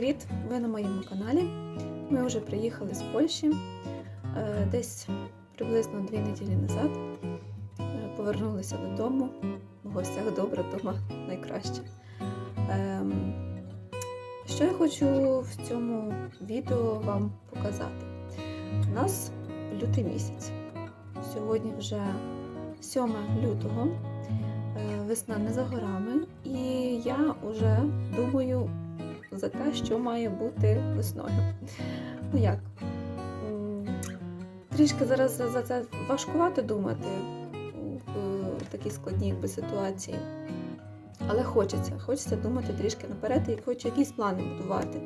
ви на моєму каналі. Ми вже приїхали з Польщі е, десь приблизно дві неділі назад. Е, Повернулися додому. В гостях добре, вдома найкраще. Ем, Що я хочу в цьому відео вам показати? У нас лютий місяць. Сьогодні вже 7 лютого. Е, Весна не за горами, і я вже думаю за те, що має бути весною. Ну як? Трішки зараз за це важкувато думати в такій складній якби, ситуації. Але хочеться, хочеться думати трішки наперед і хочу якісь плани будувати.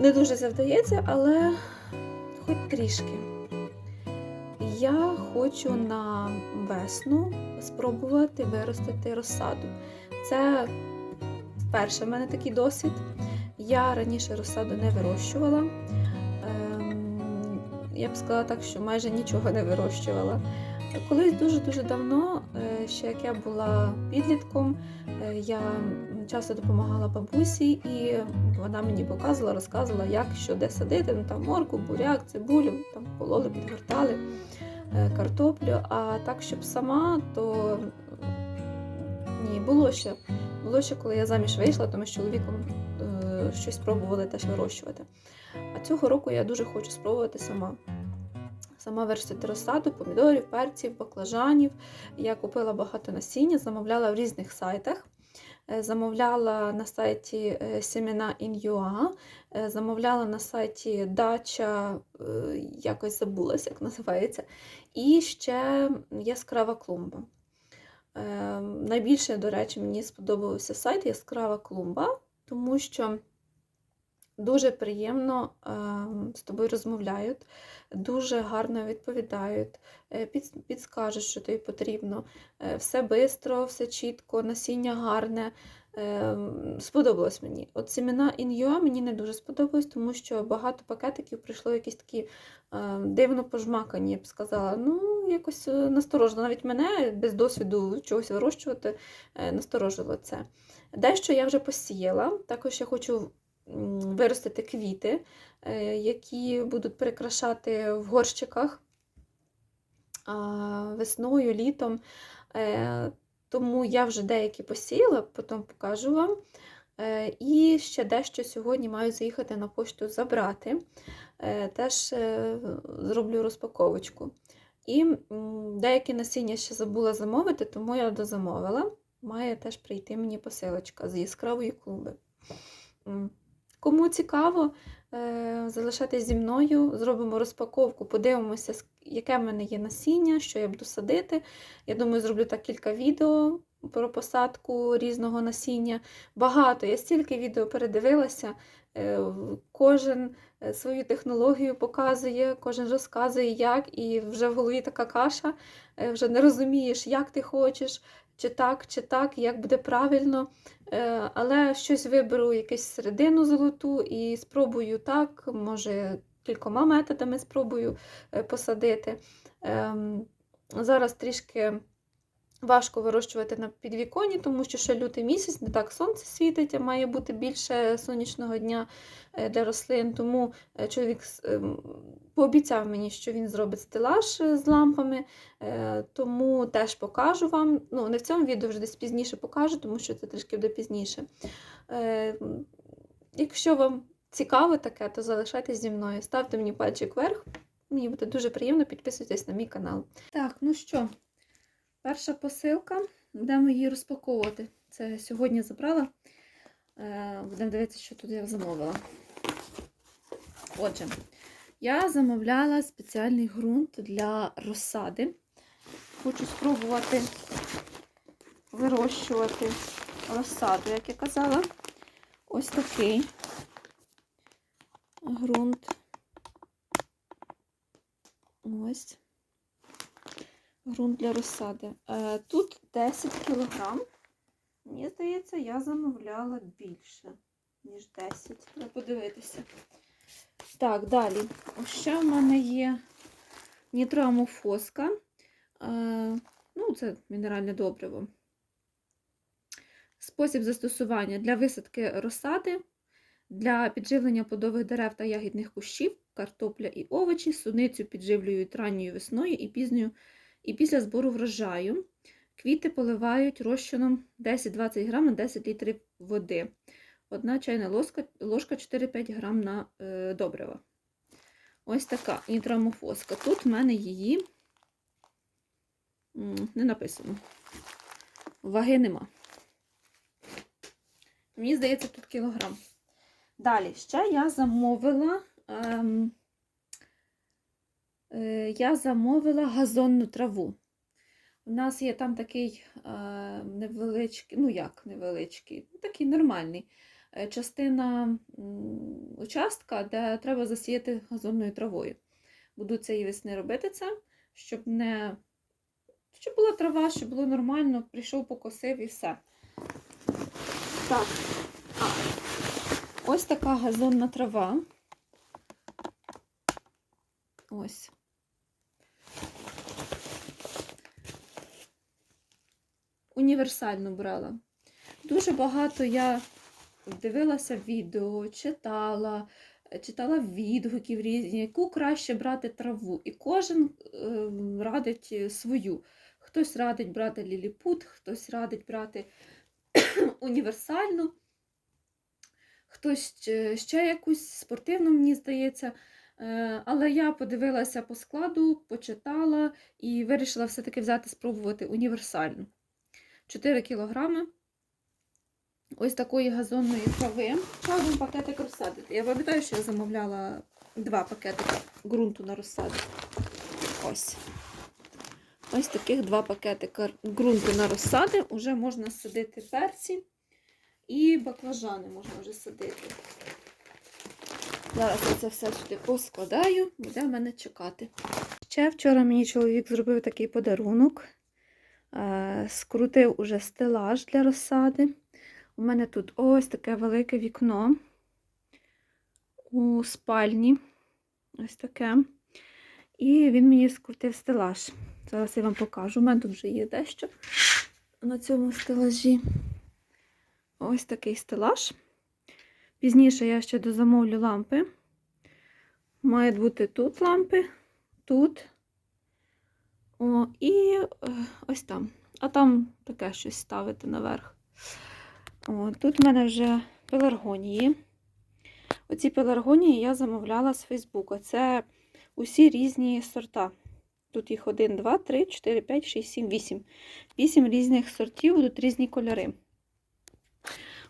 Не дуже це вдається, але хоч трішки. Я хочу на весну спробувати виростити розсаду. Це вперше в мене такий досвід. Я раніше розсаду не вирощувала. Ем, Я б сказала так, що майже нічого не вирощувала. Колись дуже-дуже давно, е, ще як я була підлітком, е, я часто допомагала бабусі, і вона мені показувала, розказувала, як що де садити. Ну, там морку, буряк, цибулю, там пололи, підгортали е, картоплю. А так, щоб сама, то ні, було ще. Було ще, коли я заміж вийшла, то ми з чоловіком е, щось спробували теж вирощувати. А цього року я дуже хочу спробувати сама. Сама виростити розсаду, помідорів, перців, баклажанів. Я купила багато насіння, замовляла в різних сайтах. Е, Замовляла на сайті е, Семена In.ua, е, замовляла на сайті Дача, якось забулася, як називається. І ще яскрава клумба. Е, Найбільше, до речі, мені сподобався сайт Яскрава клумба, тому що дуже приємно е, з тобою розмовляють, дуже гарно відповідають, е, підскажуть, що тобі потрібно. Е, Все швидко, все чітко, насіння гарне. Е, Сподобалось мені. От семена Ін'юа мені не дуже сподобалось, тому що багато пакетиків прийшло якісь такі е, дивно пожмакані, я б сказала. Ну, якось е, насторожило. Навіть мене без досвіду чогось вирощувати е, насторожило це. Дещо я вже посіяла. Також я хочу виростити квіти, е, які будуть прикрашати в горщиках весною, літом. Тому я вже деякі посіяла, потім покажу вам. Е, І ще дещо сьогодні маю заїхати на пошту забрати. Е, Теж е, зроблю розпаковочку. І деякі насіння ще забула замовити, тому я дозамовила. Має теж прийти мені посилочка з яскравої клуби. Кому цікаво, залишайтесь зі мною, зробимо розпаковку, подивимося, яке в мене є насіння, що я буду садити. Я думаю, зроблю так кілька відео про посадку різного насіння. Багато, я стільки відео передивилася, е, кожен е, свою технологію показує, кожен розказує, як, і вже в голові така каша, е, вже не розумієш, як ти хочеш, чи так, чи так, як буде правильно. Е, Але щось виберу якусь середину золоту і спробую так, може кількома методами спробую е, посадити. Ем, Зараз трішки важко вирощувати на підвіконні, тому що ще лютий місяць, не так сонце світить, а має бути більше сонячного дня е, для рослин. Тому е, чоловік ем, пообіцяв мені, що він зробить стелаж е, з лампами, тому теж покажу вам. Ну, не в цьому відео вже десь пізніше покажу, тому що це трішки буде пізніше. Якщо вам цікаво таке, то залишайтесь зі мною. Ставте мені пальчик вверх. Мені буде дуже приємно, підписуйтесь на мій канал. Так, ну що, перша посилка. Будемо її розпаковувати. Це сьогодні забрала. Е, Будемо дивитися, що тут я замовила. Отже, я замовляла спеціальний ґрунт для розсади. Хочу спробувати вирощувати розсаду, як я казала. Ось такий ґрунт. Ось. Ґрунт для розсади. Е, Тут 10 кг. Мені здається, я замовляла більше, ніж 10. Треба подивитися. Так, далі. Ось ще в мене є нітроамофоска. Е, Ну, це мінеральне добриво. Спосіб застосування для висадки розсади Для підживлення плодових дерев та ягідних кущів, картопля і овочі, суницю підживлюють ранньою весною і пізньою, і після збору врожаю. Квіти поливають розчином 10-20 грам на 10 літрів води. Одна чайна ложка, ложка 4-5 грам на е, добрива. Ось така нітрамофоска. Тут в мене її не написано. Ваги нема. Мені здається, тут кілограм. Далі, ще я замовила. Ем, я замовила газонну траву. У нас є там такий е, невеличкий, ну як невеличкий, ну, такий нормальний е, частина участка, де треба засіяти газонною травою. Буду цієї весни робити це, щоб не щоб була трава, щоб було нормально, прийшов, покосив і все. Так, ось така газонна трава. Ось. Універсально брала. Дуже багато я дивилася відео, читала, читала відгуків різні, яку краще брати траву. І кожен е, радить е, свою. Хтось радить брати ліліпут, хтось радить брати універсальну, хтось ще- ще якусь спортивну, мені здається. Е, Але я подивилася по складу, почитала і вирішила все-таки взяти спробувати універсальну. 4 кілограми ось такої газонної трави. Ще один пакетик розсади. Я пам'ятаю, що я замовляла два пакетики ґрунту на розсаду. Ось. Ось таких два пакетика ґрунту на розсади. Уже можна садити перці і баклажани можна вже садити. Зараз я це все сюди поскладаю, буде в мене чекати. Ще вчора мені чоловік зробив такий подарунок. Е, Скрутив уже стелаж для розсади. У мене тут ось таке велике вікно у спальні. Ось таке. І він мені скрутив стелаж. Зараз я вам покажу. У мене тут вже є дещо на цьому стелажі. Ось такий стелаж. Пізніше я ще дозамовлю лампи. Мають бути тут лампи, тут. О, і е, ось там. А там таке щось ставити наверх. О, тут в мене вже пеларгонії. Оці пеларгонії я замовляла з Фейсбука. Це усі різні сорта. Тут їх 1, 2, 3, 4, 5, 6, 7, 8. 8 різних сортів, будуть різні кольори.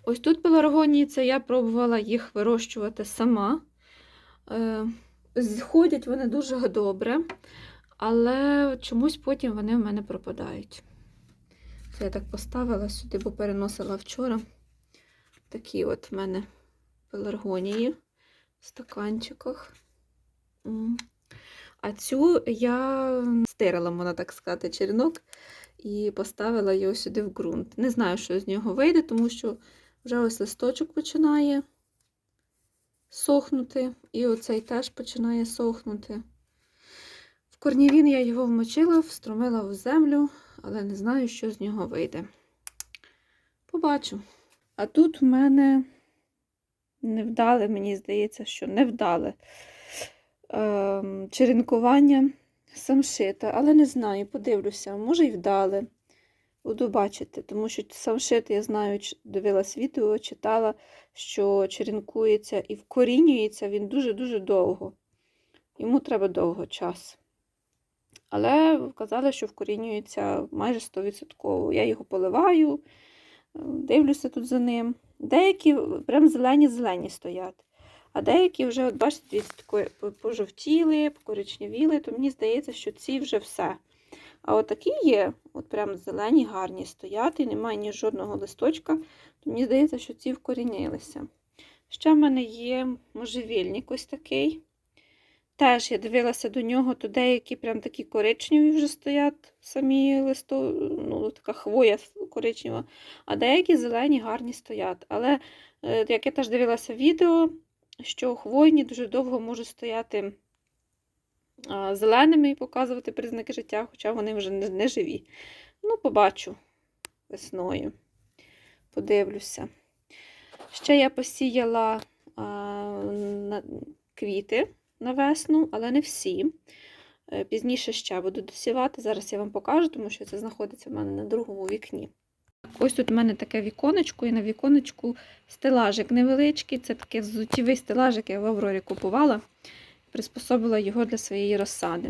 Ось тут пеларгонії, це я пробувала їх вирощувати сама. Е, Ходять вони дуже добре, але чомусь потім вони в мене пропадають. Це я так поставила сюди, бо переносила вчора. Такі от в мене пеларгонії в стаканчиках. А цю я стирила, можна так сказати, черенок і поставила його сюди в ґрунт. Не знаю, що з нього вийде, тому що вже ось листочок починає сохнути, і оцей теж починає сохнути. Корнівін я його вмочила, встромила в землю, але не знаю, що з нього вийде. Побачу. А тут в мене невдале, мені здається, що невдале ем, черенкування самшита, але не знаю, подивлюся, може й вдале. Буду бачити, тому що самшит, я знаю, дивилась відео, читала, що черенкується і вкорінюється він дуже-дуже довго. Йому треба довго час. Але казали, що вкорінюється майже 100%. Я його поливаю, е, дивлюся тут за ним. Деякі прям зелені-зелені стоять. А деякі вже, от бачите, пожовтіли, покоричневіли, то мені здається, що ці вже все. А от такі є, от прям зелені, гарні стоять, і немає ні жодного листочка, то мені здається, що ці вкорінилися. Ще в мене є можжевільник ось такий. Теж я дивилася до нього, то деякі прям такі коричневі вже стоять, самі листо, ну, така хвоя коричнева, а деякі зелені гарні стоять. Але е, як я теж дивилася відео, що хвойні дуже довго можуть стояти зеленими і показувати признаки життя, хоча вони вже не, живі. Ну, побачу весною. Подивлюся. Ще я посіяла а, на квіти на весну, але не всі. Е, Пізніше ще буду досівати. Зараз я вам покажу, тому що це знаходиться в мене на другому вікні. Ось тут в мене таке віконечко, і на віконечку стелажик невеличкий. Це такий взуттєвий стелажик, я в Аврорі купувала. Приспособила його для своєї розсади.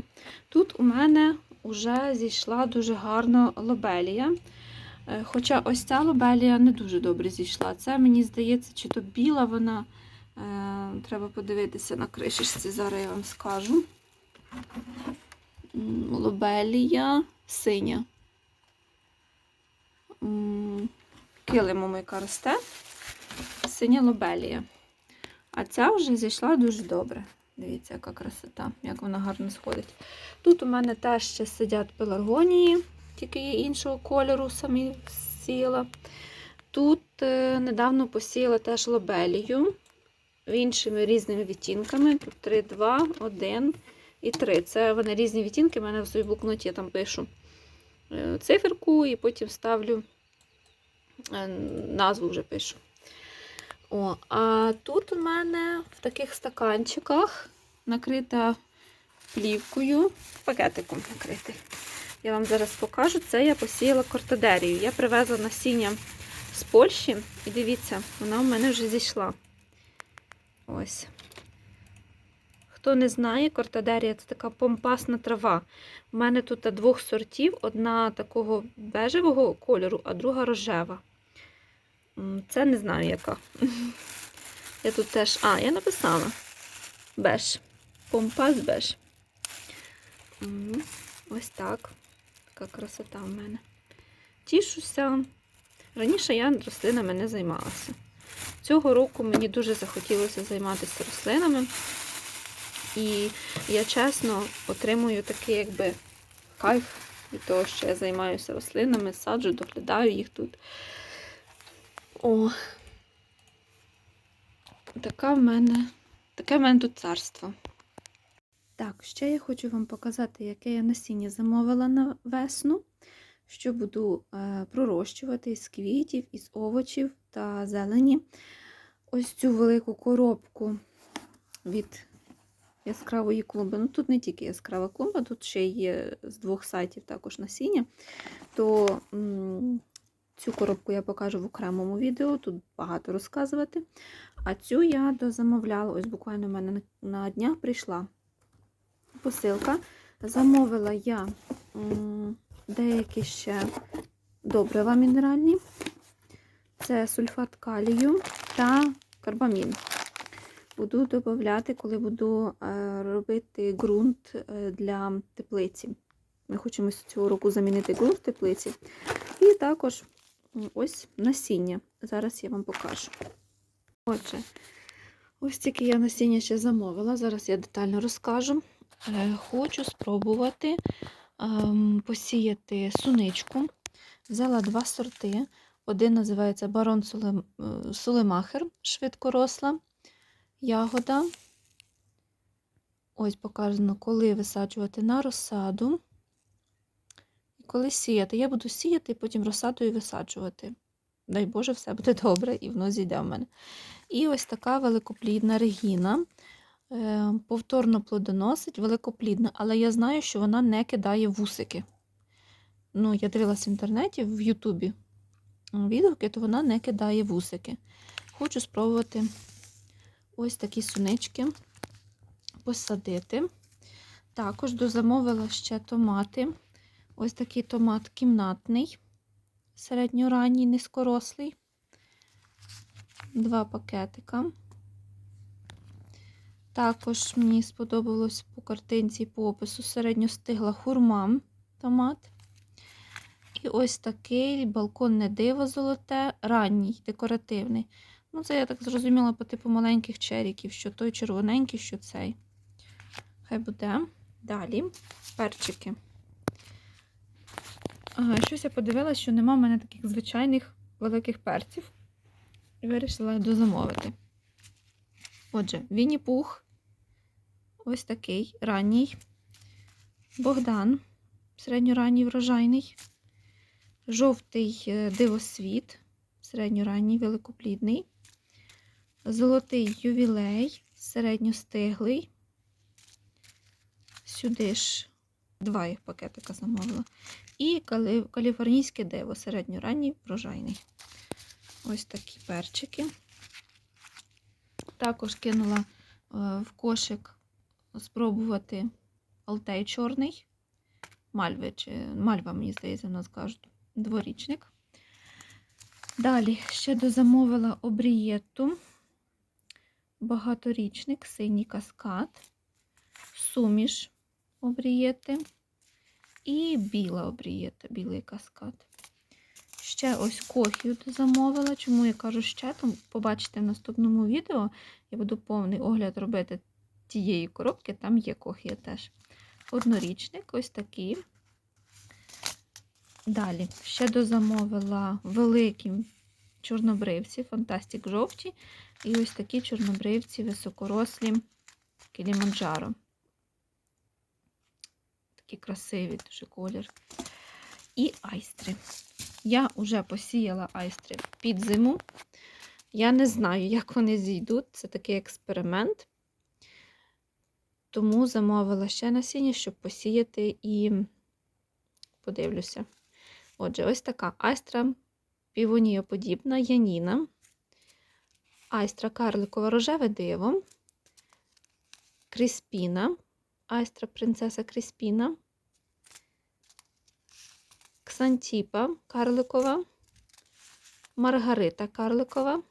Тут у мене вже зійшла дуже гарно лобелія. Е, Хоча ось ця лобелія не дуже добре зійшла. Це, мені здається, чи то біла вона. Е, Треба подивитися на кришечці, зараз я вам скажу. Лобелія синя. Килимом, яка росте. Синя лобелія. А ця вже зійшла дуже добре. Дивіться, яка красота, як вона гарно сходить. Тут у мене теж ще сидять пеларгонії, тільки є іншого кольору, самі сіяла. Тут е, недавно посіяла теж лобелію іншими різними відтінками. Тут 3, 2, 1 і 3. Це вони різні відтінки. У мене в своїй блокноті я там пишу е, циферку і потім ставлю е, назву вже пишу. О, а тут у мене в таких стаканчиках накрита плівкою, пакетиком накритий. Я вам зараз покажу. Це я посіяла кортадерію. Я привезла насіння з Польщі, і дивіться, вона у мене вже зійшла. Ось. Хто не знає, кортадерія це така помпасна трава. У мене тут двох сортів: одна такого бежевого кольору, а друга рожева. Це не знаю яка. Я тут теж. А, я написала. Беж. Помпас беж. Ось так. Така красота в мене. Тішуся. Раніше я рослинами не займалася. Цього року мені дуже захотілося займатися рослинами. І я чесно отримую такий якби кайф від того, що я займаюся рослинами, саджу, доглядаю їх тут. О, така в мене, таке в мене тут царство. Так, ще я хочу вам показати, яке я насіння замовила на весну, що буду е, пророщувати із квітів, із овочів та зелені. Ось цю велику коробку від яскравої клумби. Ну, тут не тільки яскрава клумба, тут ще є з двох сайтів також насіння. То цю коробку я покажу в окремому відео, тут багато розказувати. А цю я дозамовляла, ось буквально в мене на, днях прийшла посилка. Замовила я деякі ще добрива мінеральні. Це сульфат калію та карбамін. Буду додати, коли буду е, робити ґрунт е, для теплиці. Ми хочемо цього року замінити ґрунт в теплиці. І також ось насіння. Зараз я вам покажу. Отже, ось тільки я насіння ще замовила. Зараз я детально розкажу. Е, Хочу спробувати посіяти суничку. Взяла два сорти. Один називається Барон е, Сулемахер, швидкоросла ягода. Ось показано, коли висаджувати на розсаду. І коли сіяти. Я буду сіяти потім розсадою висаджувати. Дай Боже, все буде добре, і воно зійде в мене. І ось така великоплідна регіна. Е, Повторно плодоносить, великоплідна, але я знаю, що вона не кидає вусики. Ну, я дивилася в інтернеті, в Ютубі відгуки, то вона не кидає вусики. Хочу спробувати ось такі сунички посадити. Також дозамовила ще томати. Ось такий томат кімнатний, середньоранній, низькорослий. Два пакетика. Також мені сподобалось по картинці по опису середньостигла хурма томат. І ось такий балконне диво золоте, ранній, декоративний. Ну, це я так зрозуміла по типу маленьких черіків, що той червоненький, що цей. Хай буде. Далі перчики. Ага, щось я подивилася, що нема в мене таких звичайних великих перців. І вирішила дозамовити. Отже, Вінні-Пух. Ось такий ранній. Богдан, середньоранній врожайний. Жовтий е, дивосвіт, середньоранній, великоплідний. Золотий ювілей, середньостиглий. Сюди ж два їх пакетика замовила. І каліфорнійське диво, середньоранній врожайний. Ось такі перчики. Також кинула е, в кошик спробувати алтей чорний. Мальви чи мальва, мені здається, в нас кажуть, дворічник. Далі ще дозамовила обрієту, багаторічник, синій каскад, суміш обрієти і біла обрієта, білий каскад. Ще ось кохію замовила. Чому я кажу ще? Тому побачите в наступному відео. Я буду повний огляд робити тієї коробки, там є кохія теж. Однорічник, ось такий. Далі, ще дозамовила великі чорнобривці, фантастик жовті. І ось такі чорнобривці високорослі Кіліманджаро. Такі красиві дуже колір. І айстри. Я вже посіяла айстри під зиму. Я не знаю, як вони зійдуть. Це такий експеримент. Тому замовила ще насіння, щоб посіяти і подивлюся. Отже, ось така айстра півоніоподібна яніна, айстра карликова рожеве диво, кріспіна, айстра принцеса Кріспіна, ксантіпа карликова, маргарита карликова.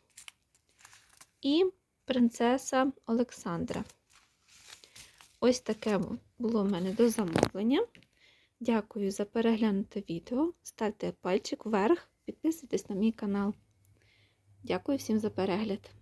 І принцеса Олександра. Ось таке було в мене до замовлення. Дякую за переглянуте відео. Ставте пальчик вверх, підписуйтесь на мій канал. Дякую всім за перегляд.